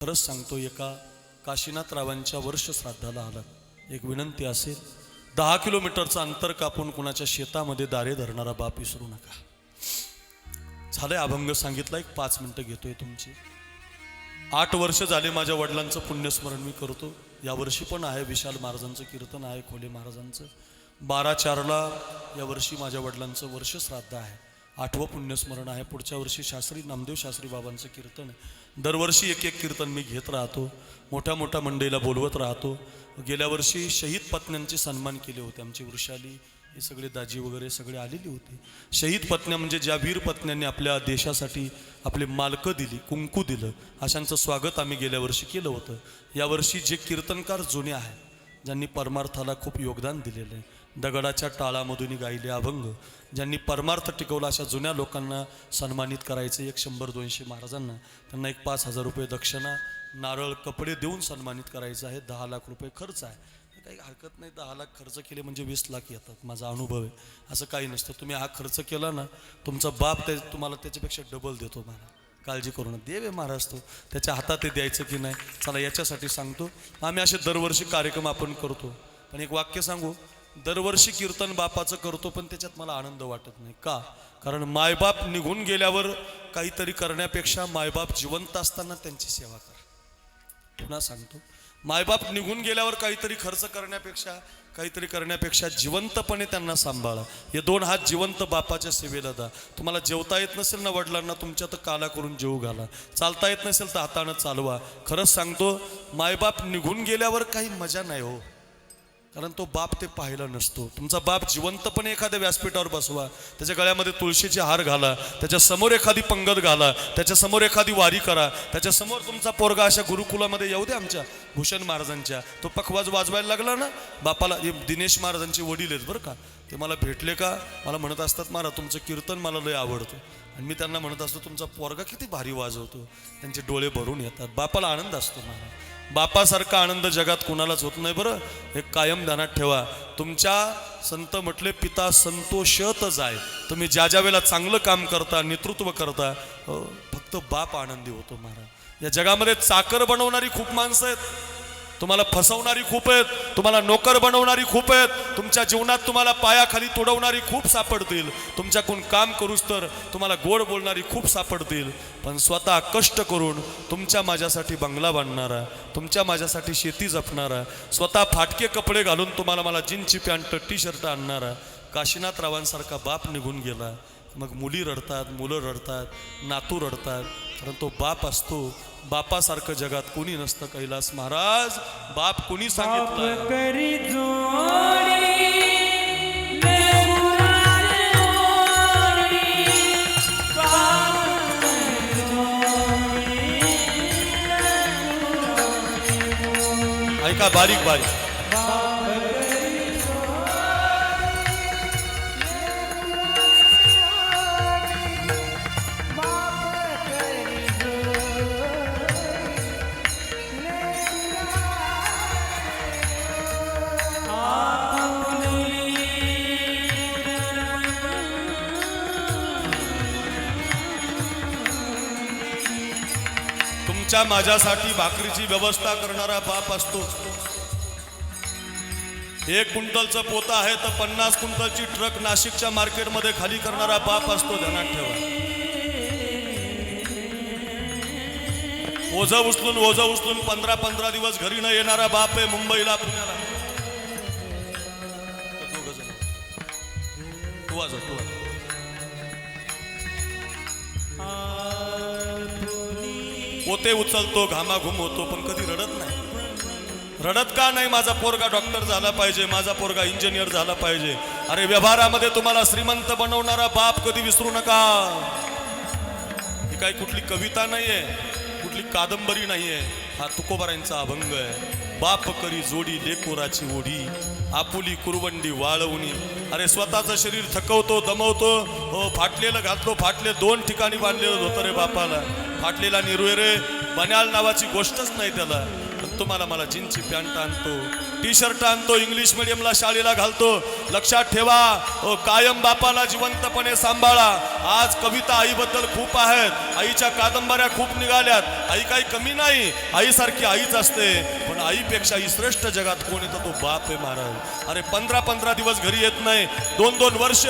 खरंच सांगतो एका काशीनाथरावांच्या वर्ष श्राद्धाला आलात एक विनंती असेल दहा किलोमीटरचं अंतर कापून कुणाच्या शेतामध्ये दारे धरणारा बाप विसरू नका. झालंय अभंग सांगितला एक पाच मिनिटं घेतोय तुमची. आठ वर्ष झाले माझ्या वडिलांचं पुण्यस्मरण मी करतो. यावर्षी पण आहे विशाल महाराजांचं कीर्तन आहे खोले महाराजांचं. बारा चारला यावर्षी माझ्या वडिलांचं वर्ष श्राद्ध आहे. आठवं पुण्यस्मरण आहे. पुढच्या वर्षी शास्त्री नामदेव शास्त्री बाबांचं कीर्तन आहे. दरवर्षी एक एक कीर्तन मी घेत राहतो. मोठ्या मोठ्या मंडईला बोलवत राहतो. गेल्या वर्षी शहीद पत्न्यांचे सन्मान केले होते आमची वृषाली. हे सगळे दाजी वगैरे सगळे आलेले होते. शहीद पत्न्या म्हणजे ज्या वीर पत्न्यांनी आपल्या देशासाठी आपले मालकं दिली कुंकू दिलं अशांचं स्वागत आम्ही गेल्या वर्षी केलं होतं. यावर्षी जे कीर्तनकार जुने आहेत ज्यांनी परमार्थाला खूप योगदान दिलेलं आहे दगडाच्या टाळामधून गायले अभंग ज्यांनी परमार्थ टिकवला अशा जुन्या लोकांना सन्मानित करायचं. एक शंभर दोनशे महाराजांना त्यांना एक पाच हजार रुपये दक्षिणा नारळ कपडे देऊन सन्मानित करायचं आहे. दहा लाख रुपये खर्च आहे. काही हरकत नाही दहा लाख खर्च केले म्हणजे वीस लाख येतात. माझा अनुभव आहे. असं काही नसतं. तुम्ही हा खर्च केला ना तुमचा बाप त्या तुम्हाला त्याच्यापेक्षा डबल देतो मला. काळजी करू नका. देव आहे महाराज तो. त्याच्या हातात ते द्यायचं की नाही चला याच्यासाठी सांगतो. आम्ही असे दरवर्षी कार्यक्रम आपण करतो. पण एक वाक्य सांगू. दरवर्षी कीर्तन बापाचं करतो पण त्याच्यात मला आनंद वाटत नाही. का? कारण मायबाप निघून गेल्यावर काहीतरी करण्यापेक्षा मायबाप जिवंत असताना त्यांची सेवा करा. पुन्हा सांगतो. मायबाप निघून गेल्यावर काहीतरी खर्च करण्यापेक्षा काहीतरी करण्यापेक्षा जिवंतपणे त्यांना सांभाळा. हे दोन हात जिवंत बापाच्या सेवेला दा. तुम्हाला जेवता येत नसेल ना वडिलांना तुमच्या तर काला करून जेवू घाला. चालता येत नसेल तर हातानं चालवा. खरंच सांगतो मायबाप निघून गेल्यावर काही मजा नाही हो. कारण तो बाप ते पाहिला नसतो. तुमचा बाप जिवंतपणे एखाद्या व्यासपीठावर बसवा त्याच्या गळ्यामध्ये तुळशीचे हार घाला त्याच्यासमोर एखादी पंगत घाला त्याच्यासमोर एखादी वारी करा त्याच्यासमोर तुमचा पोरगा अशा गुरुकुलामध्ये येऊ दे आमच्या भूषण महाराजांच्या. तो पखवाज वाजवायला लागला ना? बापाला दिनेश महाराजांचे वडील आहेत बरं का? ते मला भेटले का? मला म्हणत असतात महाराज तुमचं कीर्तन मला लय आवडतं. आणि मी त्यांना म्हणत असतो तुमचा पोरगा किती भारी वाजवतो. त्यांचे डोळे भरून येतात. बापाला आनंद असतो महाराज. बापासारखा आनंद जगात कोणालाच होत नाही बरं? हे कायम ध्यानात ठेवा. तुमच्या संत म्हटले पिता संतोषतच आहे तुम्ही ज्या ज्या वेळेला चांगलं काम करता नेतृत्व करता फक्त बाप आनंदी होतो महाराज. या जगामध्ये चाकर बनवणारी खूप माणसं आहेत. तुम्हाला फसवणारी खूप आहेत तुम्हाला नोकर बनवणारी खूप आहेत तुमच्या जीवनात तुम्हाला पायाखाली तोडवणारी खूप सापडतील. तुमच्याकडून काम करूच तर तुम्हाला गोड बोलणारी खूप सापडतील. पण स्वतः कष्ट करून तुमच्या माझ्यासाठी बंगला बांधणारा तुमच्या माझ्यासाठी शेती जपणारा स्वतः फाटके कपडे घालून तुम्हाला मला जीन्सची पॅन्ट टी शर्ट आणणारा काशीनाथ रावांसारखा बाप निघून गेला. मग मुली रडतात मुलं रडतात नातू रडतात. कारण तो बाप असतो. बापासारखं जगात कोणी नसतं कैलास महाराज. बाप कोणी सांगितलं? ऐका बारीक बारीक तुमच्या माझ्यासाठी भाकरीची व्यवस्था करणारा बाप असतो. एक क्विंटलचं पोतं आहे तर पन्नास क्विंटलची ट्रक नाशिकच्या मार्केटमध्ये खाली करणारा बाप असतो ध्यानात ठेवा. ओझं उचलून ओझं उचलून पंधरा पंधरा दिवस घरी न येणारा बाप आहे मुंबईला पुण्याला. पोते उचलतो घामाघूम होतो पण कधी रडत नाही. रडत का नाही? माझा पोरगा डॉक्टर झाला पाहिजे माझा पोरगा इंजिनियर झाला पाहिजे. अरे व्यवहारामध्ये तुम्हाला श्रीमंत बनवणारा बाप कधी विसरू नका. ही काही कुठली कविता नाहीये कुठली कादंबरी नाहीये. हा तुकोबारांचा अभंग आहे. बाप करी जोडी लेकोराची ओढी. आपुली कुरवंडी वाळवणी. अरे स्वतःचं शरीर थकवतो दमवतो. हो फाटलेलं घातलो फाटले दोन ठिकाणी बांधलेलं होतं रे बापाला. फाटलेला निरुळे रे. बन्याल नावाची गोष्टच नाही त्याला. तुम्हाला मला जीन्सची पॅन्ट आणतो टी शर्ट आणतो इंग्लिश मिडियमला शाळेला घालतो. लक्षात ठेवा ओ कायम बापाला जिवंतपणे सांभाळा. आज कविता आईबद्दल खूप आहेत. आईच्या कादंबऱ्या खूप निघाल्यात. आई काही कमी नाही. आईसारखी आईच असते. पण आईपेक्षा ही श्रेष्ठ जगात कोण येतं तो बाप आहे महाराज. अरे पंधरा पंधरा दिवस घरी येत नाही. दोन दोन वर्ष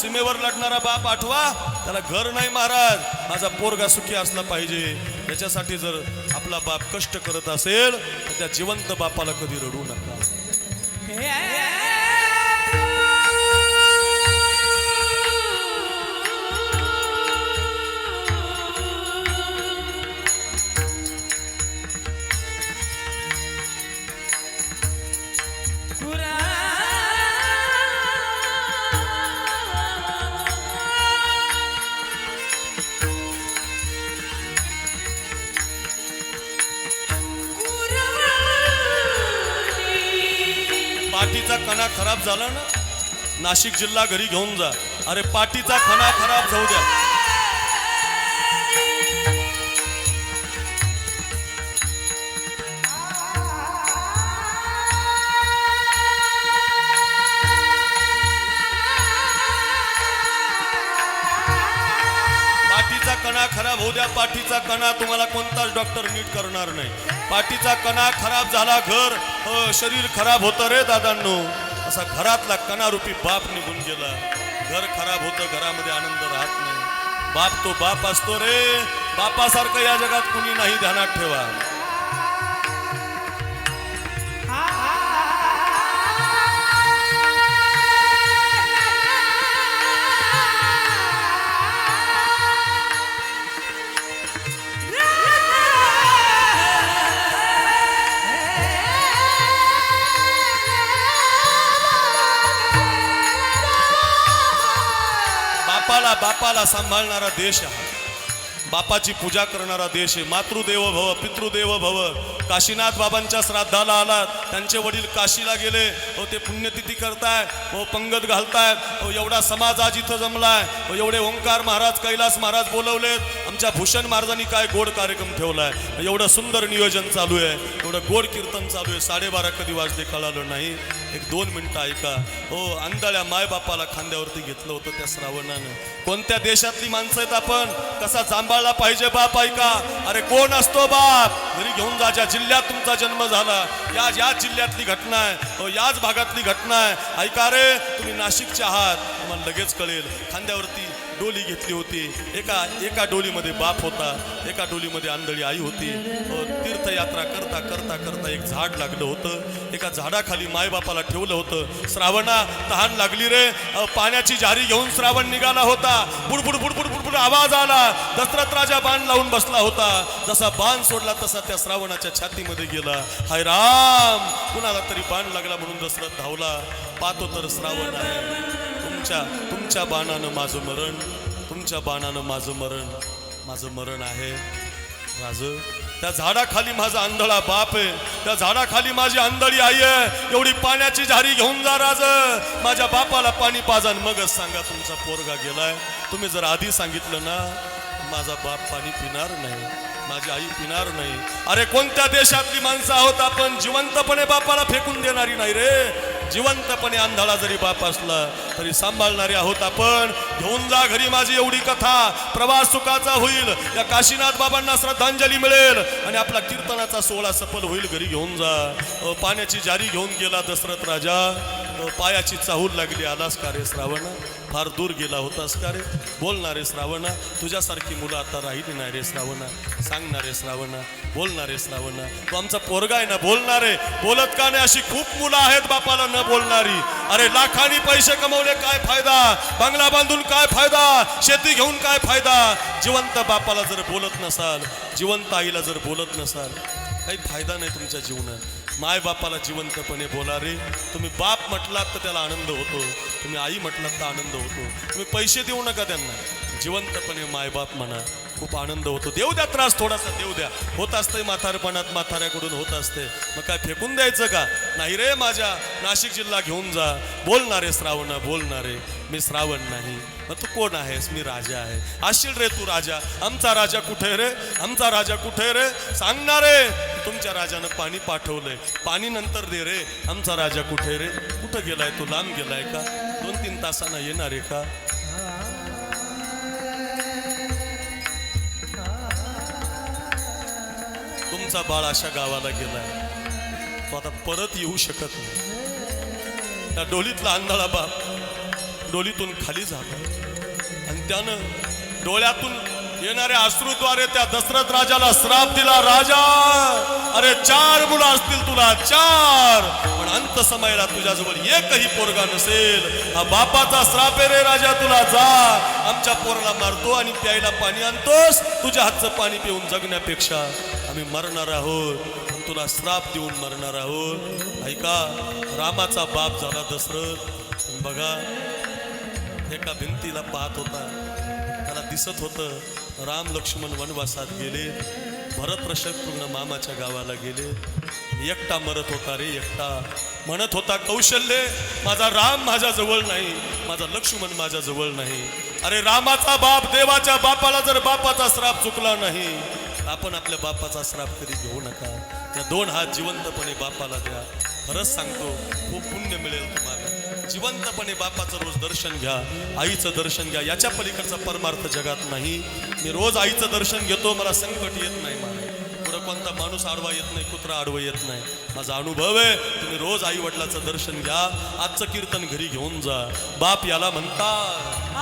सीमेवर लढणारा बाप आठवा. त्याला घर नाही महाराज. माझा पोरगा सुखी असला पाहिजे. त्याच्यासाठी जर आपला बाप कष्ट करत असेल तर त्या जिवंत बापाला कधी रडू नका. पाठीचा कणा खराब झाला ना नाशिक जिल्हा घरी घेऊन जा. अरे पाठीचा कणा खराब जाऊ द्या. पाठीचा कणा खराब होऊ द्या पाठीचा कणा तुम्हाला कोणताच डॉक्टर नीट करणार नाही. पाठीचा कणा खराब झाला घर शरीर खराब होतं रे दादांनो. असा घरातला कणारूपी बाप निघून गेला. घर खराब होतं घरामध्ये आनंद राहत नाही. बाप तो बाप असतो रे. बापासारखं या जगात कुणी नाही ध्यानात ठेवा. बापाला बापाला सांभाळणारा देश हा बापाची पूजा करणारा देश आहे. मातृदेव भव पितृदेव भव. काशीनाथ बाबांच्या श्राद्धाला आलात. त्यांचे वडील काशीला गेले. हो ते पुण्यतिथी करताय. हो पंगत घालतायत. हो एवढा समाज आज इथं जमलाय. हो एवढे ओंकार महाराज कैलास महाराज बोलवलेत. आमच्या भूषण महाराजांनी काय गोड कार्यक्रम ठेवलाय? एवढं सुंदर नियोजन चालू आहे. एवढं गोड कीर्तन चालू आहे. साडेबारा कधी वाजले कळालं नाही. एक दोन मिनिटं ऐका. हो आंधळ्या मायबापाला खांद्यावरती घेतलं होतं त्या श्रावणानं. कोणत्या देशातली माणसं आहेत आपण? कसा सांभाळला पाहिजे बाप ऐका. अरे कोण असतो बाप? घरी घेऊन जा ज्या जिल्ह्यात तुमचा जन्म झाला. या याच जिल्ह्यातली घटना आहे. हो याच भागातली घटना आहे. ऐका रे तुम्ही नाशिकचे आहात. तुम्हाला लगेच कळेल. खांद्यावरती डोली घेतली होती. एका एका डोलीमध्ये बाप होता. एका डोलीमध्ये आंधळी आई होती. तीर्थयात्रा करता करता करता एक झाड लागलं होतं. एका झाडाखाली मायबापाला ठेवलं होतं. श्रावणा तहान लागली रे. पाण्याची जारी घेऊन श्रावण निघाला होता. बुडबुड बुडबुड बुडबुड आवाज आला. दशरथ राजा बाण लावून बसला होता. जसा बाण सोडला तसा त्या श्रावणाच्या छातीमध्ये गेला. हाय राम! कुणाला तरी बाण लागला म्हणून दशरथ धावला. पाहतो तर श्रावण आहे. तुमच्या तुमच्या बाणानं माझं मरण तुमच्या बाणानं माझं मरण माझं मरण आहे. राज त्या झाडाखाली माझा आंधळा बाप आहे. त्या झाडाखाली माझी आंधळी आई आहे. एवढी पाण्याची झारी घेऊन जा राज. माझ्या बापाला पाणी पाजान मगच सांगा तुमचा पोरगा गेलाय. तुम्ही जर आधी सांगितलं ना माझा बाप पाणी पिणार नाही. माझी आई पिणार नाही. अरे कोणत्या देशातली माणसं आहोत आपण? जिवंतपणे बापाला फेकून देणारी नाही रे. जिवंतपणे आंधळा जरी बाप असला तरी सांभाळणारे आहोत आपण. घेऊन जा घरी माझी एवढी कथा. प्रवास सुखाचा होईल. या काशीनाथ बाबांना श्रद्धांजली मिळेल. आणि आपला कीर्तनाचा सोहळा सफल होईल. घरी घेऊन जा. पाण्याची जारी घेऊन गेला दशरथ राजा. पायाची चाहूल लागली आलास का रे श्रावण? फार दूर गेला होतास का रे? बोलणारे श्रावणा तुझ्यासारखी मुलं आता राहिली नाही रे श्रावणा. सांगणारे श्रावणा बोलणारे श्रावणा. तू आमचा पोरगा आहे ना बोलणारे बोलत का नाही अशी खूप मुलं आहेत बापाला न बोलणारी. अरे लाखांनी पैसे कमवले काय फायदा? बंगला बांधून काय फायदा? शेती घेऊन काय फायदा? जिवंत बापाला जर बोलत नसाल जिवंत आईला जर बोलत नसाल काही फायदा नाही तुमच्या जीवनात. माय बापाला जिवंतपणे बोला रे. तुम्ही बाप म्हटलात तर त्याला आनंद होतो. तुम्ही आई म्हटलात तर आनंद होतो. तुम्ही पैसे देऊ नका त्यांना. जिवंतपणे मायबाप म्हणा. खूप आनंद होतो. देऊ द्या त्रास थोडासा देऊ द्या. होत असतंय म्हातारपणात म्हाताऱ्याकडून होत असते. मग काय फेकून द्यायचं का? नाही रे माझ्या नाशिक जिल्हा घेऊन जा. बोलणारे श्रावण बोलणारे. मी श्रावण नाही. मग तू कोण आहेस? मी राजा आहे. असशील रे तू राजा. आमचा राजा कुठे रे? आमचा राजा कुठे रे? सांगणार रे. तुमच्या राजानं पाणी पाठवलंय. पाणी नंतर दे रे. आमचा राजा कुठे रे? कुठं गेलाय तू? लांब गेलाय का? दोन तीन तासानं येणार आहे का? त्यांचा बाळ अशा गावाला गेलाय तो आता परत येऊ शकत नाही. त्या डोलीतला आंधळा बाप डोलीतून खाली झाला आणि त्यानं डोळ्यातून येणाऱ्या अश्रूद्वारे त्या दशरथ राजाला श्राप दिला राजा अरे चार मुलं असतील तुला चार! पण अंत समयला तुझ्याजवळ एकही पोरगा नसेल. हा बापाचा श्राप आहे रे राजा तुला जा. आमच्या पोराला मारतो आणि प्यायला पाणी आणतोस. तुझ्या हातचं पाणी पिऊन जगण्यापेक्षा आम्ही मरणार आहोत. आणि तुला श्राप देऊन मरणार आहोत. ऐका रामाचा बाप झाला दशरथ. बघा एका भिंतीला पाहत होता. त्याला दिसत होतं राम लक्ष्मण वनवासात गेले. भरत पूर्ण मामाच्या गावाला गेले. एकटा मरत होता रे एकटा. म्हणत होता कौशल्य माझा राम माझ्या जवळ नाही. माझा लक्ष्मण माझ्या जवळ नाही. अरे रामाचा बाप देवाच्या बापाला जर बापाचा श्राप चुकला नाही आपण आपल्या बापाचा श्राप कधी घेऊ नका. त्या दोन हात जिवंतपणे बापाला द्या. खरंच सांगतो खूप पुण्य मिळेल तुम्हाला. जिवंतपणे बापाचं रोज दर्शन घ्या आईचं दर्शन घ्या. याच्या पलीकडचा परमार्थ जगात नाही. मी रोज आईचं दर्शन घेतो मला संकट येत नाही मला पुढं कोणता माणूस आडवा येत नाही कुत्रा आडवं येत नाही. माझा अनुभव आहे तुम्ही रोज आई वडिलाचं दर्शन घ्या. आजचं कीर्तन घरी घेऊन जा. बाप याला म्हणतात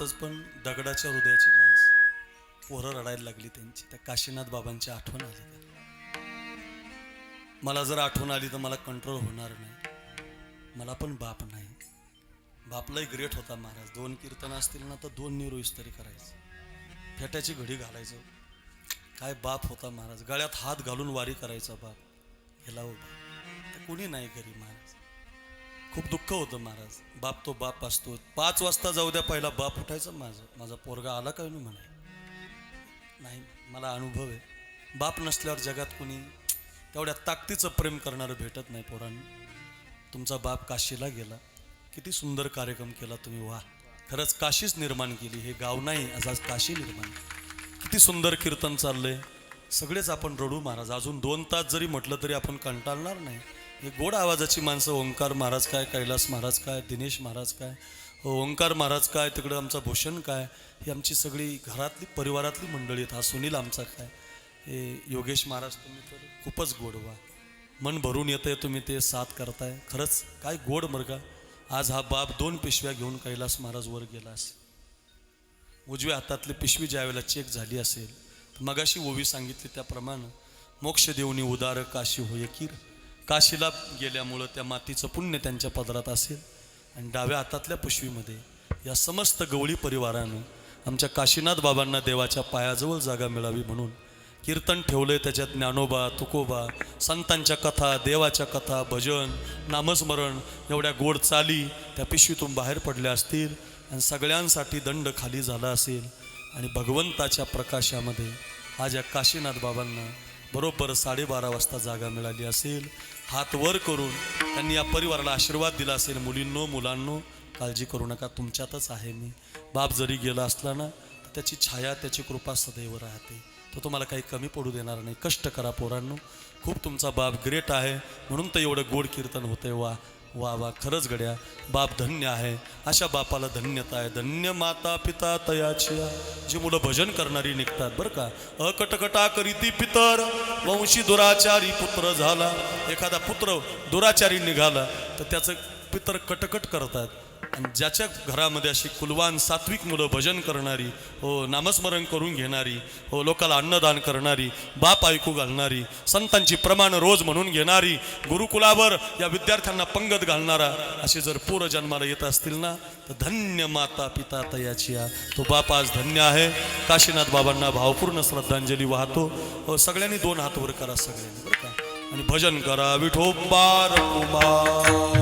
आपुले पण दगडाच्या हृदयाची माणसं पोरं रडायला लागली त्यांची. त्या काशीनाथ बाबांची आठवण आली मला जर आठवण आली तर मला कंट्रोल होणार नाही. मला पण बाप नाही. बापलाही ग्रेट होता महाराज. दोन कीर्तन असतील ना तर दोन निरोईस तरी करायचं. फेट्याची घडी घालायचं. काय बाप होता महाराज. गळ्यात हात घालून वारी करायचा बाप. गेला हो बाप तर कोणी नाही घरी महाराज. खूप दुःख होतं महाराज. बाप तो बाप असतो. पाच वाजता जाऊ द्या पहिला बाप उठायचं माझं. माझा पोरगा आला काय नाही म्हणाय नाही मला अनुभव आहे. बाप नसल्यावर जगात कोणी तेवढ्या ताकदीचं प्रेम करणारं भेटत नाही पोरांनी. तुमचा बाप काशीला गेला. किती सुंदर कार्यक्रम केला तुम्ही. वा. खरंच काशीच निर्माण केली. हे गाव नाही आज आज काशी निर्माण किती सुंदर कीर्तन चाललंय. सगळेच आपण रडू महाराज. अजून दोन तास जरी म्हटलं तरी आपण कंटाळणार नाही. हे गोड आवाजाची माणसं ओंकार महाराज काय कैलास महाराज काय दिनेश महाराज काय हो, ओंकार महाराज काय तिकडं आमचा भूषण काय ही आमची सगळी घरातली परिवारातली मंडळी आहेत. हा सुनील आमचा काय. हे योगेश महाराज तुम्ही तर खूपच गोड व्हा. मन भरून येतंय तुम्ही ते साथ करताय. खरंच काय गोड मरगा. आज हा बाप दोन पिशव्या घेऊन कैलास महाराजवर गेलास गेला असेल. उजव्या हातातली पिशवी ज्यावेळेला चेक झाली असेल तर मगाशी ओवी सांगितली त्याप्रमाणे मोक्ष देऊनी उदार काशी होय कीर. काशीला गेल्यामुळं त्या मातीचं पुण्य त्यांच्या पदरात असेल आणि डाव्या हातातल्या पिशवीमध्ये या समस्त गवळी परिवारानं आमच्या काशीनाथ बाबांना देवाच्या पायाजवळ जागा मिळावी म्हणून कीर्तन ठेवलंय त्याच्यात ज्ञानोबा तुकोबा संतांच्या कथा देवाच्या कथा भजन नामस्मरण एवढ्या गोड चाली त्या पिशवीतून बाहेर पडल्या असतील आणि सगळ्यांसाठी दंड खाली झाला असेल आणि भगवंताच्या प्रकाशामध्ये आज या काशीनाथ बाबांना बरोबर साडेबारा वाजता जागा मिळाली असेल. हात वर करून त्यांनी या परिवाराला आशीर्वाद दिला असेल. मुलींनो मुलांनो काळजी करू नका. तुमच्यातच आहे मी. बाप जरी गेला असला ना तर त्याची छाया त्याची कृपा सदैव राहते. तो तुम्हाला काही कमी पडू देणार नाही. कष्ट करा पोरांनो. खूप तुमचा बाप ग्रेट आहे. म्हणून तर एवढं गोड कीर्तन होते वा. वा वा खरंच गड्या बाप धन्य आहे. अशा बापाला धन्यता आहे. धन्य माता पिता तयाची. जी मुलं भजन करणारी निघतात बरं का. अकटकटा करीती पितर. वंशी दुराचारी पुत्र झाला. एखादा पुत्र दुराचारी निघाला तर त्याचं पितर कटकट करतात. ज्याच्या घरामध्ये अशी कुलवान सात्विक मुलं भजन करणारी हो नामस्मरण करून घेणारी हो लोकाला अन्नदान करणारी बाप ऐकू घालणारी संतांची प्रमाण रोज म्हणून घेणारी गुरुकुलावर या विद्यार्थ्यांना पंगत घालणारा असे जर पूर जन्माला येत असतील ना तर धन्य माता पिता तयाची या तो बाप आज धन्य आहे. काशीनाथ बाबांना भावपूर्ण श्रद्धांजली वाहतो. हो सगळ्यांनी दोन हात वर करा सगळ्यांनी बरं का? आणि भजन करा विठोबार कुमार